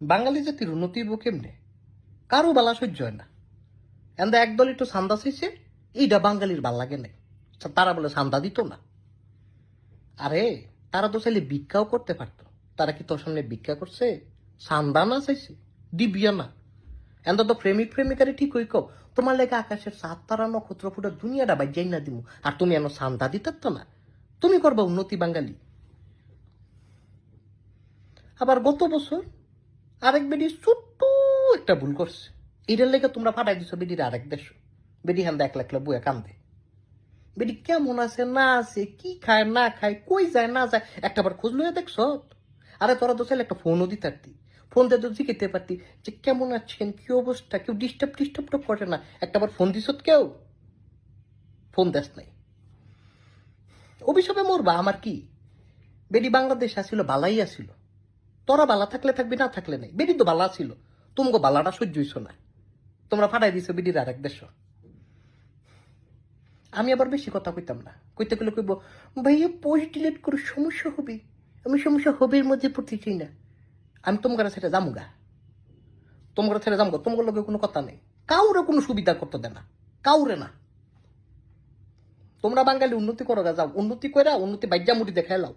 বাঙালি জাতির উন্নতি কেমনে? কারও বালা সহ্য হয় না। এন্দা একদল একটু সান্দা চাইছে এইটা বাঙালির ভালো লাগে নাই তারা বলে সান্দা দিত না। আরে, তারা তো চাইলে ভিক্ষাও করতে পারতো। তারা কি তোর সামনে ভিক্ষা করছে? সান্দা না চাইছে? দিবিয়া না। এন্দা তো প্রেমিক প্রেমিকারে ঠিক হই কও তোমার লেগে আকাশের সাত তারা নক্ষত্র ফুটা দুনিয়াটা বাজ্যাই না দিমু। আর তুমি এন সান্দা দিতে তো না। তুমি করবা উন্নতি বাঙালি। আবার গত বছর আরেক বেডি ছোট্ট একটা ভুল করছে। এটার লেগে তোমরা ফাটাই দিছো বেডির আরেক দেশ। বেডি হান্দা এক লাখ বুয়া কান্দে। বেডি কেমন আছে, না আছে, কি খায়, না খায়, কই যায়, না যায়, একটা বার খোঁজ লইয়া দেখছ? আরে তোরা তো চাইলে একটা ফোনও দিতে পারতি। ফোন দিয়ে তো জিজ্ঞেতে পারতি যে কেমন আছেন, কি অবস্থা, কেউ ডিস্টার্ব ডিস্টার্ব তো করে না। একটা বার ফোন দিছত কেউ? ফোন দেস নাই। অভিশাপে মরবা, আমার কি? বেডি বাংলাদেশ আসিল, বালাই আসিল। তোরা বালা থাকলে থাকবি, না থাকলে নাই। বেডি তো বালা ছিল। তোমাকে বালাটা সহ্য হইছ না। তোমরা ফাটাই দিছো বেডির আরেক দেশ। আমি আবার বেশি কথা কইতাম না। কইতে গেলে কইব, ভাইয়া পোস্ট ডিলিট করে সমস্যা হবে। আমি সমস্যা হবে এর মধ্যে পড়তে চাই না। আমি তোমার ছেড়ে যামুগা। তোমার ছেড়ে যামগা। তোমার লগে কোনো কথা নেই। কাউরে কোনো সুবিধা করতে দেয় না। কাউরে না। তোমরা বাঙালি উন্নতি করো যাও। উন্নতি কইরা উন্নতি বাইজা মুটি দেখাই লাও।